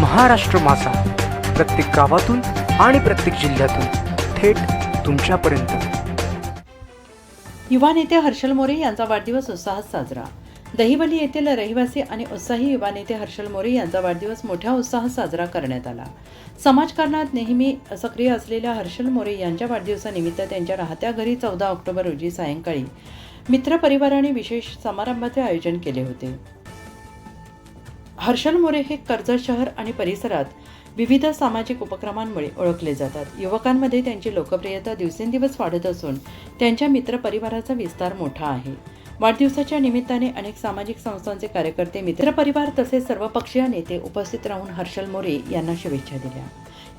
महाराष्ट्र मासा प्रत्येक गावातून आणि प्रत्येक जिल्ह्यातून थेट तुमच्यापर्यंत. युवा नेते हर्षल मोरे यांचा वाढदिवस उत्साहात साजरा. दहिवली येथील रहिवासी आणि उत्साही युवा नेते हर्षल मोरे यांचा वाढदिवस मोठ्या उत्साहात साजरा करण्यात आला. समाजकारणात नेहमी सक्रिय असलेल्या हर्षल मोरे यांच्या वाढदिवसानिमित्त त्यांच्या राहत्या घरी चौदा ऑक्टोबर रोजी सायंकाळी मित्रपरिवाराने विशेष समारंभाचे आयोजन केले होते. हर्षल मोरे हे कर्जत शहर आणि परिसरात विविध सामाजिक उपक्रमांमुळे ओळखले जातात. युवकांमध्ये त्यांची लोकप्रियता दिवसेंदिवस वाढत असून त्यांच्या मित्रपरिवाराचा विस्तार मोठा आहे. वाढदिवसाच्या निमित्ताने अनेक सामाजिक संस्थांचे कार्यकर्ते मित्रपरिवार तसेच सर्वपक्षीय नेते उपस्थित राहून हर्षल मोरे यांना शुभेच्छा दिल्या.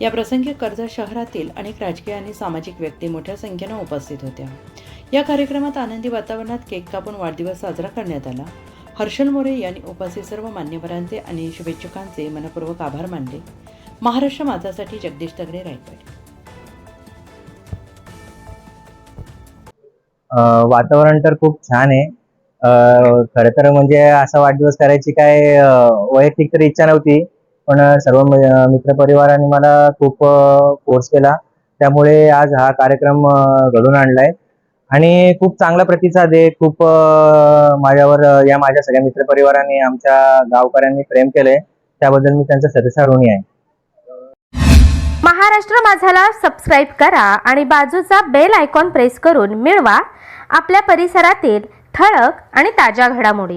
या प्रसंगी कर्जत शहरातील अनेक राजकीय आणि सामाजिक व्यक्ती मोठ्या संख्येनं उपस्थित होत्या. या कार्यक्रमात आनंदी वातावरणात केक कापून वाढदिवस साजरा करण्यात आला. हर्षल मोरे यांनी उपस्थित सर्व मान्यवरांचे आणि शुभेच्छुकांचे मनपूर्वक आभार मानले. महाराष्ट्र माझासाठी जगदीश तगडे रायगड. वातावरण तर खूप छान आहे. खर खरं तर म्हणजे असा वाढदिवस करायची काय वैयक्तिक तर इच्छा नव्हती पण सर्व म- मित्रपरिवाराने मला खूप फोर्स केला. त्यामुळे आज हा कार्यक्रम घडून आणलाय. आणि खूप चांगला प्रतिसाद आहे. खूप माझ्यावर या माझ्या सगळ्या मित्रपरिवाराने आमच्या गावकऱ्यांनी प्रेम केलंय. त्याबद्दल मी त्यांचा सदस्य ऋणी आहे. महाराष्ट्र माझाला सबस्क्राईब करा आणि बाजूचा बेल आयकॉन प्रेस करून मिळवा. आपल्या परिसरातील ठळक आणि ताज्या घडामोडी.